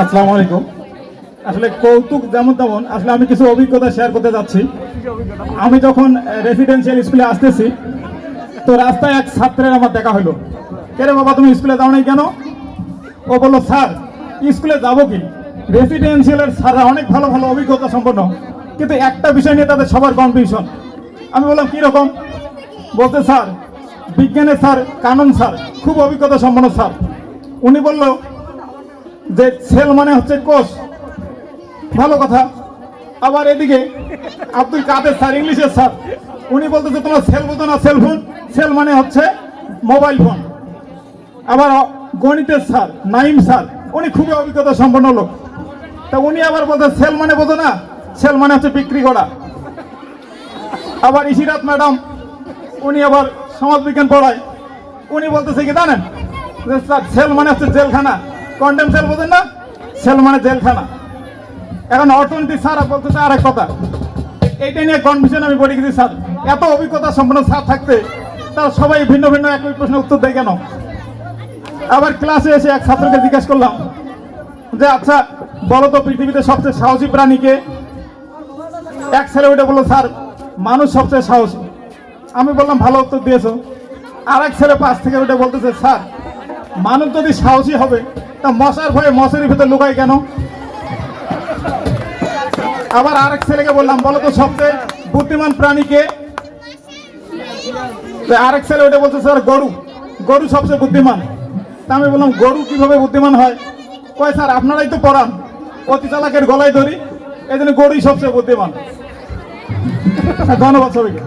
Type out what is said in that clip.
আসসালামু আলাইকুম। আসলে কৌতুক যেমন তেমন, আসলে আমি কিছু অভিজ্ঞতা শেয়ার করতে যাচ্ছি। আমি যখন রেসিডেন্সিয়াল স্কুলে আসতেছি, তো রাস্তায় এক ছাত্রের আমার দেখা হলো। কেরে বাবা, তুমি স্কুলে যাও নাই কেন? ও বলল, স্যার স্কুলে যাব কি? রেসিডেন্সিয়ালের স্যাররা অনেক ভালো ভালো অভিজ্ঞতা সম্পন্ন, কিন্তু একটা বিষয় নিয়ে তাদের সবার কনফিউশন আমি বললাম কীরকম বলতে স্যার, বিজ্ঞানের স্যার, কানন স্যার, খুব অভিজ্ঞতা সম্পন্ন স্যার। উনি বলল যে সেল মানে হচ্ছে কোষ। ভালো কথা। আবার এদিকে আব্দুল কাদের স্যার, ইংলিশের স্যার, উনি বলতেছে, তোমার সেল বোঝো না, সেল ফোন। সেল মানে হচ্ছে মোবাইল ফোন। আবার গণিতের স্যার, নাইম স্যার, উনি খুবই অভিজ্ঞতা সম্পন্ন লোক। তা উনি আবার বলতে, সেল মানে বোঝো না, সেল মানে হচ্ছে বিক্রি করা। আবার ইশিরাত ম্যাডাম, উনি আবার সমাজবিজ্ঞান পড়ায়। উনি বলতেছে কি, জানেন? স্যার, সেল মানে হচ্ছে জেলখানা। কন্ডেম সেল বোঝেন না? সেল মানে জেলখানা। এখন অর্থনীতি স্যার বলতেছে আর এক কথা। এইটা নিয়ে কনফিউশন আমি পড়ে গেছি স্যার? এত অভিজ্ঞতা সম্পন্ন স্যার থাকতে তারা সবাই ভিন্ন ভিন্ন একই প্রশ্নের উত্তর দেয় কেন? আবার ক্লাসে এসে এক ছাত্রকে জিজ্ঞেস করলাম যে আচ্ছা বলো তো পৃথিবীতে সবচেয়ে সাহসী প্রাণীকে এক ছেলে উঠে বলল, স্যার, মানুষ সবচেয়ে সাহসী। আমি বললাম, ভালো উত্তর দিয়েছ। আর এক ছেলে পাশ থেকে উঠে বলতেছে, স্যার মানুষ যদি সাহসী হবে, তা মশার ভয়ে মশারির ভিতরে লুকায় কেন? আবার আরেক ছেলেকে বললাম, বলো তো সবচেয়ে বুদ্ধিমান প্রাণীকে আরেক ছেলে ওটা বলছে, স্যার, গরু। গরু সবচেয়ে বুদ্ধিমান। তা আমি বললাম, গরু কীভাবে বুদ্ধিমান হয়? কয়, স্যার, আপনারাই তো পড়ান অতি চালাকের গলায় ধরি এই জন্য গরুই সবচেয়ে বুদ্ধিমান। ধন্যবাদ সবাইকে।